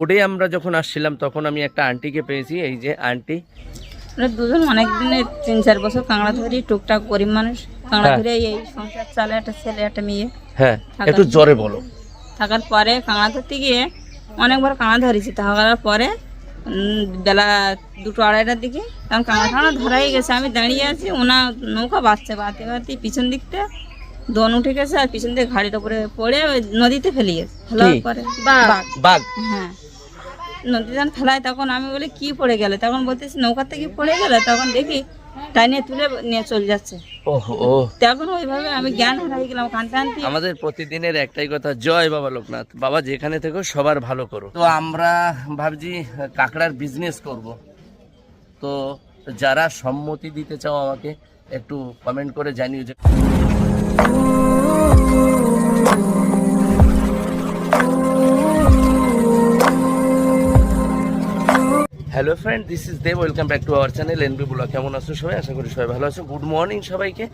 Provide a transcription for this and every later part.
ওটাই আমরা যখন আসছিলাম তখন আমি একটা আন্টিকে পেয়েছি এই যে আন্টি আমরা দুজন অনেক দিনে তিন চার বছর কাঁকড়া ধরি টুকটাক গরিব মানুষ। কাঁকড়া হ্যাঁ। ধরে এই সংসার চালে একটা ছেলে একটা মেয়ে। হ্যাঁ একটু জোরে বলো। থাকার পরে কাঁকড়া ধরতে গিয়ে অনেকবার কাঁকড়া ধরেছি। থাকার পরে উম, বেলা দুটো আড়াইটার দিকে তখন কাঁকড়া টাঁকড়া ধরাই গেছে। আমি দাঁড়িয়ে আছি ওনা নৌকা বাঁচছে বাঁধতে বাঁধতে পিছন দিকটা দন উঠে গেছে আর পিছন দিকে ঘাড়ির উপরে পড়ে ওই নদীতে ফেলে গেছে। ফেলার পরে বাঘ। বাঘ। হ্যাঁ। নদী যখন ফেলায় তখন আমি বলি কি পড়ে গেলে? তখন বলতেছি নৌকার থেকে পড়ে গেলে? তখন দেখি টাইনে তুলে নিয়ে চলে যাচ্ছে। তখন ওইভাবে আমি জ্ঞান হারাই গেলাম কানতে কানতে আমাদের প্রতিদিনের একটাই কথা জয় বাবা লোকনাথ। বাবা যেখানে থেকো সবার ভালো করো। তো আমরা ভাবছি কাঁকড়ার বিজনেস করব। তো যারা সম্মতি দিতে চাও আমাকে একটু কমেন্ট করে জানিও যে hello friend this is Dev welcome back to our channel NB blog কেমন আছো সবাই? আশা করি সবাই ভালো আছো। গুড মর্নিং সবাইকে।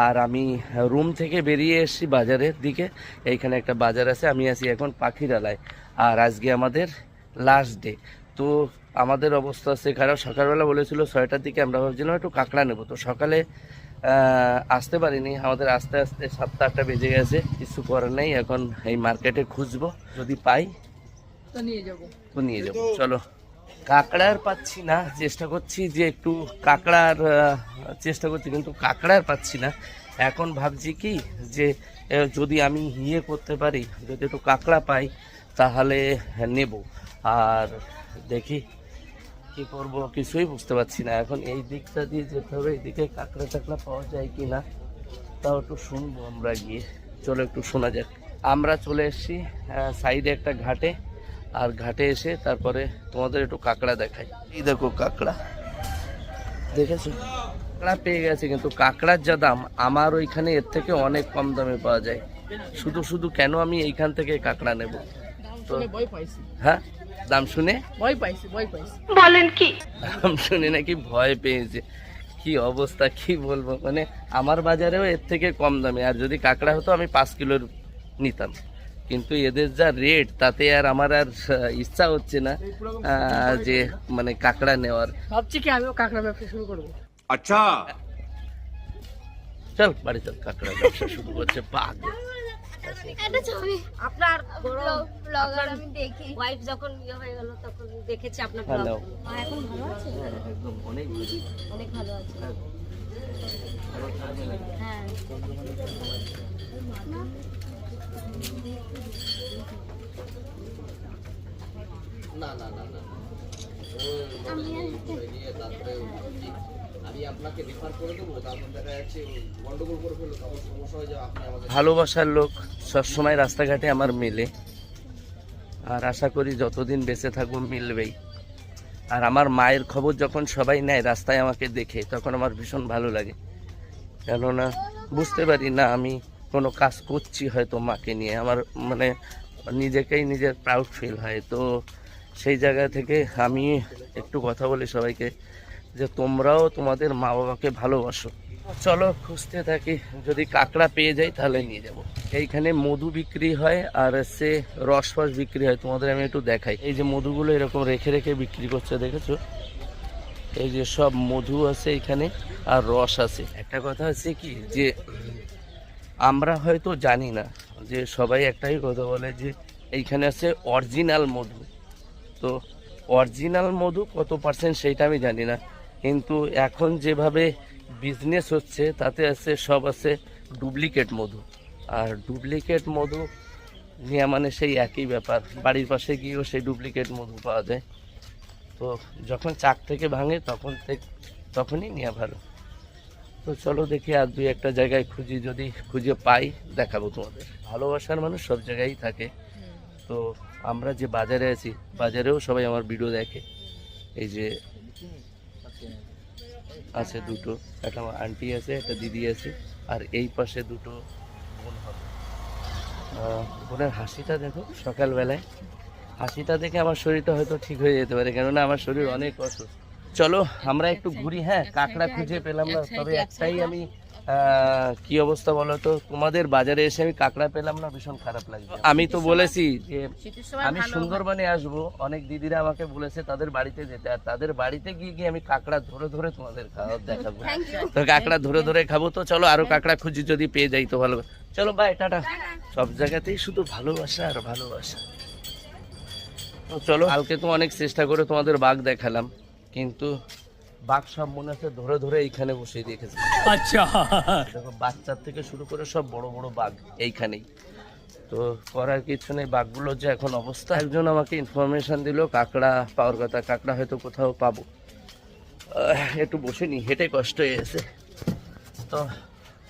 আর আমি রুম থেকে বেরিয়ে এসেছি বাজারের দিকে। এইখানে একটা বাজার আছে আমি আছি এখন পাখিরালায়। আর আজকে আমাদের লাস্ট ডে তো আমাদের অবস্থা আছে খারাপ। সকালবেলা বলেছিল ছয়টার দিকে আমরা ভাবছিলাম একটু কাঁকড়া নেব। তো সকালে আসতে পারিনি। আমাদের আস্তে আস্তে সাতটা আটটা বেজে গেছে। কিছু করার নেই। এখন এই মার্কেটে খুঁজবো। যদি পাই তো নিয়ে যাব। তো নিয়ে যাব। চলো। কাঁকড়ার পাচ্ছি না, চেষ্টা করছি যে একটু কাঁকড়ার চেষ্টা করছি, কিন্তু কাঁকড়ার পাচ্ছি না। এখন ভাবছি কি যে যদি আমি ইয়ে করতে পারি, যদি একটু কাঁকড়া পাই, তাহলে নেব। আর দেখি কি করব, কিছুই বুঝতে পারছি না। এখন এই দিকটা দিয়ে যেতে হবে এইদিকে কাঁকড়া টাকড়া পাওয়া যায় কি না, তাও একটু শুনব আমরা গিয়ে। চলো একটু শোনা যাক। আমরা চলে এসেছি সাইডে একটা ঘাটে। আর ঘাটে এসে তারপরে তোমাদের একটু কাঁকড়া দেখাই। এই দেখো কাঁকড়া। দেখেছ? কাঁকড়া পেয়ে গেছে কিন্তু কাঁকড়ার যা দাম আমার ওইখানে এর থেকে অনেক কম দামে পাওয়া যায়। শুধু শুধু কেন আমি এইখান থেকে কাঁকড়া নেব? তো হ্যাঁ? দাম শুনে? ভয় পাইছি ভয় পাইছি। দাম শুনে নাকি ভয় পেয়েছে। কি অবস্থা কি বলব? মানে আমার বাজারেও এর থেকে কম দামে। আর যদি কাঁকড়া হতো আমি পাঁচ কিলোর নিতাম। কিন্তু এদের যা রেট তাতে আর আমার আর ইচ্ছা হচ্ছে না যে মানে কাঁকড়া নেওয়ার। ভাবছি কি আমিও কাঁকড়া ব্যবসা শুরু করব। আচ্ছা। চল বাড়ি চল কাঁকড়া ব্যবসা শুরু করছে আপনার ওয়াইফ যখন হয়ে তখন দেখেছি আপনার ভালোবাসার লোক সবসময় রাস্তাঘাটে আমার মেলে। আর আশা করি যতদিন বেঁচে থাকব মিলবেই। আর আমার মায়ের খবর যখন সবাই নেয় রাস্তায় আমাকে দেখে তখন আমার ভীষণ ভালো লাগে। কেননা বুঝতে পারি না আমি কোনো কাজ করছি হয়তো মাকে নিয়ে। আমার মানে নিজেকেই নিজের প্রাউড ফিল হয়। তো সেই জায়গা থেকে আমি একটু কথা বলি সবাইকে যে তোমরাও তোমাদের মা বাবাকে ভালোবাসো। চলো খুঁজতে থাকি। যদি কাঁকড়া পেয়ে যাই তাহলে নিয়ে যাব। এইখানে মধু বিক্রি হয় আর সে রস ফস বিক্রি হয়। তোমাদের আমি একটু দেখাই। এই যে মধুগুলো এরকম রেখে রেখে বিক্রি করছে, দেখেছ? এই যে সব মধু আছে এখানে আর রস আছে। একটা কথা আছে কি? যে আমরা হয়তো জানি না যে সবাই একটাই কথা বলে যে এইখানে আছে অরিজিনাল মধু। তো অরিজিনাল মধু কত পার্সেন্ট সেইটা আমি জানি না। কিন্তু এখন যেভাবে বিজনেস হচ্ছে, তাতে আছে, সব আছে ডুপ্লিকেট মধু। আর ডুপ্লিকেট মধু নেওয়া মানে সেই একই ব্যাপার। বাড়ির পাশে গিয়েও সেই ডুপ্লিকেট মধু পাওয়া যায়। তো যখন চাক থেকে ভাঙে, তখন তখনই নেওয়া ভালো। তো চলো দেখি আর দুই একটা জায়গায় খুঁজি, যদি খুঁজে পাই, দেখাবো তোমাদের। ভালোবাসার মানুষ সব জায়গায় থাকে। তো আমরা যে বাজারে আছি, বাজারেও সবাই আমার ভিডিও দেখে। এই যে আছে দুটো, একটা আমার আন্টি আছে, একটা দিদি আছে, আর এই পাশে দুটো বোন হবে। বোনের হাসিটা দেখো সকালবেলায়। হাসিটা দেখে আমার শরীরটা হয়তো ঠিক হয়ে যেতে পারে, কেননা আমার শরীর অনেক অসুস্থ। চলো আমরা একটু ঘুরি হ্যাঁ? কাঁকড়া খুঁজে পেলাম না তবে একটাই আমি কি অবস্থা বলো তো? তোমাদের বাজারে এসে আমি কাঁকড়া পেলাম না ভীষণ খারাপ লাগছে। আমি তো বলেছি যে আমি সুন্দরবনে আসব অনেক দিদিরা আমাকে বলেছে তাদের বাড়িতে যেতে আর তাদের বাড়িতে গিয়ে গিয়ে আমি কাঁকড়া ধরে ধরে তোমাদের খাওয়া দেখাবো। তো কাঁকড়া ধরে ধরে খাব তো চলো আরও কাঁকড়া খুঁজি যদি পেয়ে যাই তো ভালো। চলো বাই টাটা। সব জায়গাতেই শুধু ভালোবাসা আর ভালোবাসা। তো চলো কালকে তো অনেক চেষ্টা করে তোমাদের বাঘ দেখালাম। কিন্তু বাঘ সব মনে আছে ধরে ধরে এইখানে বসিয়ে রেখেছে আচ্ছা। দেখো বাচ্চার থেকে শুরু করে সব বড় বড় বাঘ এইখানেই। তো করার কিছু নেই বাঘগুলোর যে এখন অবস্থা। একজন আমাকে ইনফরমেশন দিল কাঁকড়া পাওয়ার কথা কাঁকড়া হয়তো কোথাও পাবো। একটু বসে নি হেঁটে কষ্ট হয়ে গেছে। তো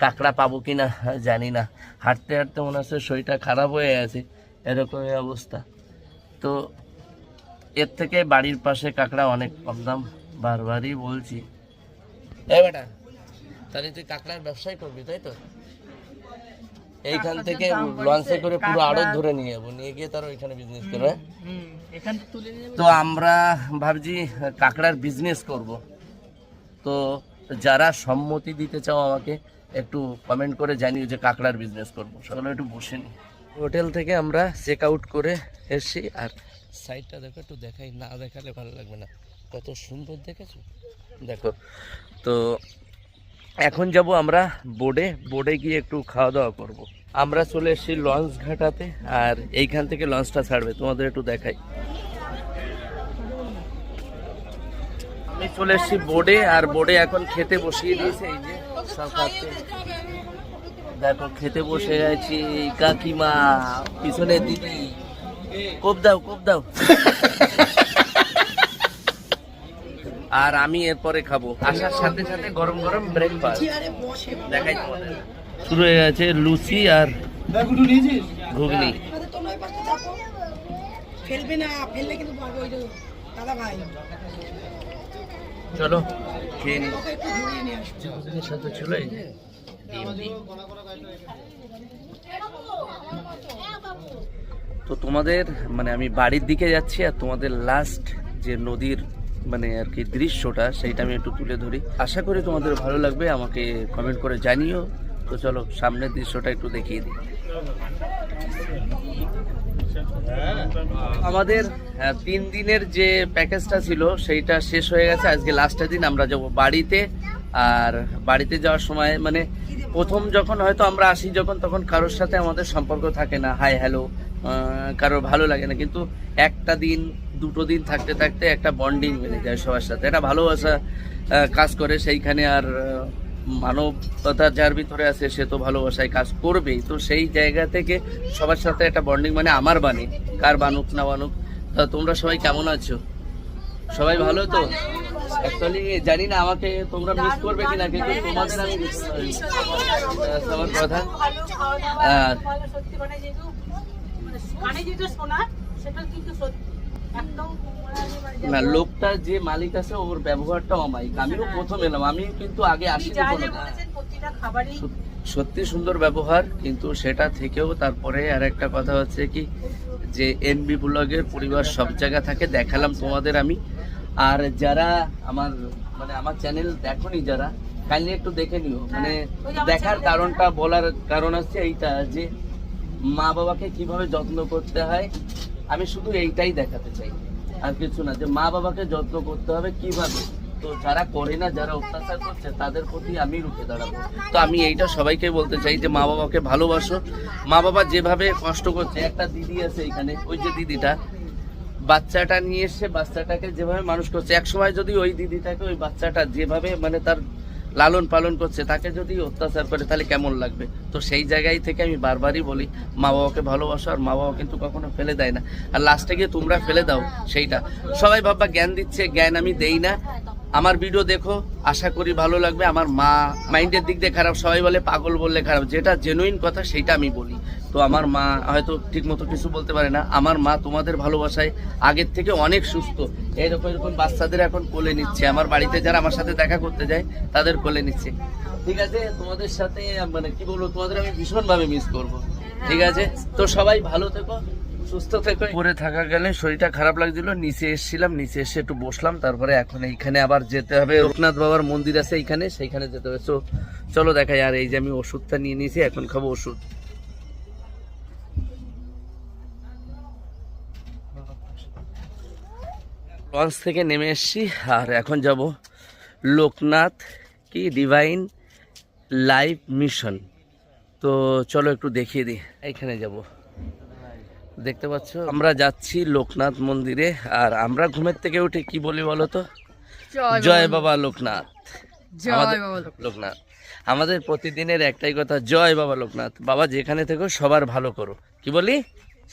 কাঁকড়া পাবো কি না জানি না। হাঁটতে হাঁটতে মনে হচ্ছে শরীরটা খারাপ হয়ে আছে এরকমই অবস্থা। তো এর থেকে বাড়ির পাশে কাঁকড়া অনেক কম দাম বারবারই বলছি। এই বেটা তাহলে তুই কাঁকড়ার ব্যবসাই করবি তাই তো? এইখান থেকে লঞ্চে করে পুরো আড়ত ধরে নিয়ে যাব নিয়ে গিয়ে তার ওইখানে বিজনেস করবে এখান থেকে তো আমরা ভাবছি কাঁকড়ার বিজনেস করব। তো যারা সম্মতি দিতে চাও আমাকে একটু কমেন্ট করে জানিও যে কাঁকড়ার বিজনেস করব। সকালে একটু বসে নি। হোটেল থেকে আমরা চেক আউট করে এসেছি আর সাইডটা দেখো, একটু দেখাই, না দেখালে ভালো লাগবে না। কত সুন্দর দেখেছ? দেখো। তো এখন যাব আমরা বোর্ডে বোর্ডে গিয়ে একটু খাওয়া দাওয়া করব। আমরা চলে এসেছি লঞ্চ ঘাটাতে, আর এইখান থেকে লঞ্চটা ছাড়বে, তোমাদের একটু দেখাই। আমি চলে এসেছি বোর্ডে, আর বোর্ডে এখন খেতে বসিয়ে দিয়েছে, এই যে সব দেখো, খেতে বসে গেছি কাকিমা পিছনে দিদি। কোপ দাও কোপ দাও। আর আমি এরপরে খাব। আসার সাথে সাথে গরম গরম ব্রেকফাস্ট দেখাই তোমাদের। শুরু হয়ে গেছে লুচি আর ঘুগনি। ফেলবে না ফেললে কিন্তু দাদা ভাই চলো, খেয়ে নি। সাথে এই তো তোমাদের মানে আমি বাড়ির দিকে যাচ্ছি আর তোমাদের লাস্ট যে নদীর মানে আর কি দৃশ্যটা সেইটা আমি একটু তুলে ধরি। আশা করি তোমাদের ভালো লাগবে আমাকে কমেন্ট করে জানিও। তো চলো সামনের দৃশ্যটা একটু দেখিয়ে দিই। আমাদের আহ, তিন দিনের যে প্যাকেজটা ছিল সেইটা শেষ হয়ে গেছে। আজকে লাস্টের দিন আমরা যাব বাড়িতে। আর বাড়িতে যাওয়ার সময় মানে প্রথম যখন হয়তো আমরা আসি, যখন তখন কারোর সাথে আমাদের সম্পর্ক থাকে না, হাই, হ্যালো কারোর ভালো লাগে না। কিন্তু একটা দিন, দুটো দিন থাকতে থাকতে একটা বন্ডিং বেড়ে যায় সবার সাথে। একটা ভালোবাসা কাজ করে সেইখানে আর মানবতা যার ভিতরে আছে, সে তো ভালোবাসায় কাজ করবেই। তো সেই জায়গা থেকে সবার সাথে একটা বন্ডিং মানে আমার বাণী, কার বানুক না বানুক। তা তোমরা সবাই কেমন আছো? সবাই ভালো তো? অ্যাকচুয়ালি জানি না আমাকে তোমরা মিস করবে কিনা কিন্তু তোমাদের আমি করি। আহ, সবার কথা। মানে মানে মানে না লোকটা যে মালিক আছে ওর ব্যবহারটা অমায়িক। আমিও প্রথম এলাম আমি কিন্তু আগে সত- সত্যি সুন্দর ব্যবহার কিন্তু সেটা থেকেও তারপরে আর একটা কথা হচ্ছে কি যে এনবি ব্লগের পরিবার সব জায়গা থাকে দেখালাম তোমাদের আমি। আর যারা আমার মানে আমার চ্যানেল দেখোনি যারা কাইন্ডলি একটু দেখে নিও। মানে দেখার কারণটা বলার কারণ হচ্ছে এইটা যে মা বাবাকে কীভাবে যত্ন করতে হয় আমি শুধু এইটাই দেখাতে চাই। আর কিছু না যে মা বাবাকে যত্ন করতে হবে কীভাবে? তো যারা করে না যারা অত্যাচার করছে তাদের প্রতি আমি রুখে দাঁড়াবো। তো আমি এইটা সবাইকে বলতে চাই যে মা বাবাকে ভালোবাসো। মা বাবা যেভাবে কষ্ট করছে একটা দিদি আছে এখানে ওই যে দিদিটা বাচ্চাটা নিয়ে এসে বাচ্চাটাকে যেভাবে মানুষ করছে এক সময় যদি ওই দিদিটাকে ওই বাচ্চাটা যেভাবে মানে তার লালন পালন করছে, তাকে যদি অত্যাচার করে, তাহলে কেমন লাগবে? তো সেই জায়গায় থেকে আমি বারবারই বলি মা বাবাকে ভালোবাসো আর মা বাবা কিন্তু কখনো ফেলে দেয় না। আর লাস্টে গিয়ে তোমরা ফেলে দাও সেইটা। সবাই ভাববা জ্ঞান দিচ্ছে, জ্ঞান আমি দেই না। আমার ভিডিও দেখো, আশা করি ভালো লাগবে। আমার মা মাইন্ডের দিক দিয়ে খারাপ, সবাই বলে পাগল বললে খারাপ। যেটা জেনুইন কথা সেইটা আমি বলি। তো আমার মা হয়তো ঠিক মতো কিছু বলতে পারে না। আমার মা তোমাদের ভালোবাসায় আগের থেকে অনেক সুস্থ। এরকম এরকম বাচ্চাদের এখন কোলে নিচ্ছে। আমার বাড়িতে যারা আমার সাথে দেখা করতে যায়, তাদের কোলে নিচ্ছে। ঠিক আছে? তোমাদের সাথে মানে কি বলব, তোমাদের আমি ভীষণভাবে মিস করব। ঠিক আছে? তো সবাই ভালো থেকো। সুস্থ থেকে। উপরে থাকা গেলে শরীরটা খারাপ লাগছিল, নিচে এসেছিলাম, নিচে এসে একটু বসলাম, তারপরে এখন এইখানে আবার যেতে হবে। লোকনাথ বাবার মন্দির আছে এইখানে, সেইখানে যেতে হবে। তো চলো দেখাই আর এই যে আমি ওষুধটা নিয়ে নিয়েছি, এখন খাব ওষুধ। লঞ্চ থেকে নেমে এসেছি, আর এখন যাব লোকনাথ কি ডিভাইন লাইভ মিশন তো চলো একটু দেখিয়ে দিই, এইখানে যাব। দেখতে পাচ্ছ? আমরা যাচ্ছি লোকনাথ মন্দিরে আর আমরা ঘুমের থেকে উঠে কি বলি বলো তো? জয় বাবা লোকনাথ। লোকনাথ। আমাদের প্রতিদিনের একটাই কথা জয় বাবা লোকনাথ। বাবা যেখানে থেকো সবার ভালো করো। কি বলি?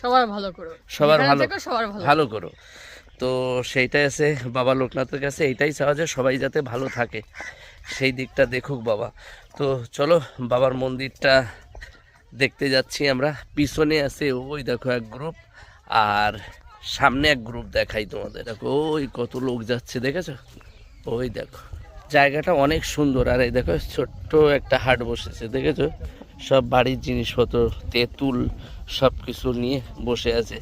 সবার ভালো করো। সবার ভালো সবার ভালো। ভালো করো। তো সেইটাই আছে বাবা লোকনাথের কাছে। এইটাই চাওয়া যে সবাই যাতে ভালো থাকে। সেই দিকটা দেখুক বাবা। তো চলো বাবার মন্দিরটা দেখতে যাচ্ছি আমরা। পিছনে আছে ওই দেখো এক গ্রুপ আর সামনে এক গ্রুপ দেখাই তোমাদের। দেখো, ওই কত লোক যাচ্ছে, দেখেছ? ওই দেখো, জায়গাটা অনেক সুন্দর। আর এই দেখো, ছোট্ট একটা হাট বসেছে, দেখেছ? সব বাড়ির জিনিসপত্র, তেঁতুল সব কিছু নিয়ে বসে আছে।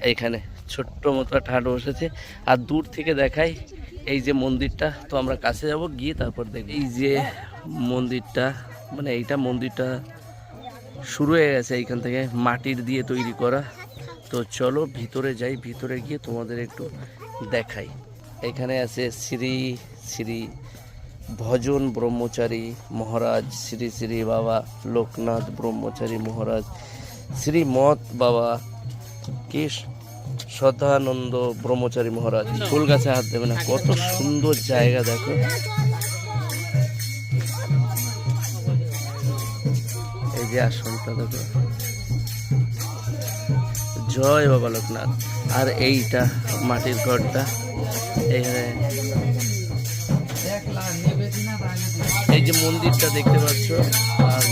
এইখানে ছোট্ট মতো একটা হাট বসেছে। আর দূর থেকে দেখাই, এই যে মন্দিরটা, তো আমরা কাছে যাব, গিয়ে তারপর দেখব। এই যে মন্দিরটা মানে এইটা মন্দিরটা শুরু হয়ে গেছে এইখান থেকে মাটির দিয়ে তৈরি করা। তো চলো ভিতরে যাই, ভিতরে গিয়ে তোমাদের একটু দেখাই। এখানে আছে শ্রী শ্রী ভজন ব্রহ্মচারী মহারাজ, শ্রী শ্রী বাবা লোকনাথ ব্রহ্মচারী মহারাজ শ্রীমৎ বাবা কি শ্রদ্ধানন্দ ব্রহ্মচারী মহারাজ। ফুল গাছে হাত দেবে না, কত সুন্দর জায়গা দেখো। এই সন্তান জয় বাবা লোকনাথ। আর এইটা মাটির ঘরটা। এই যে মন্দিরটা দেখতে পাচ্ছ, আর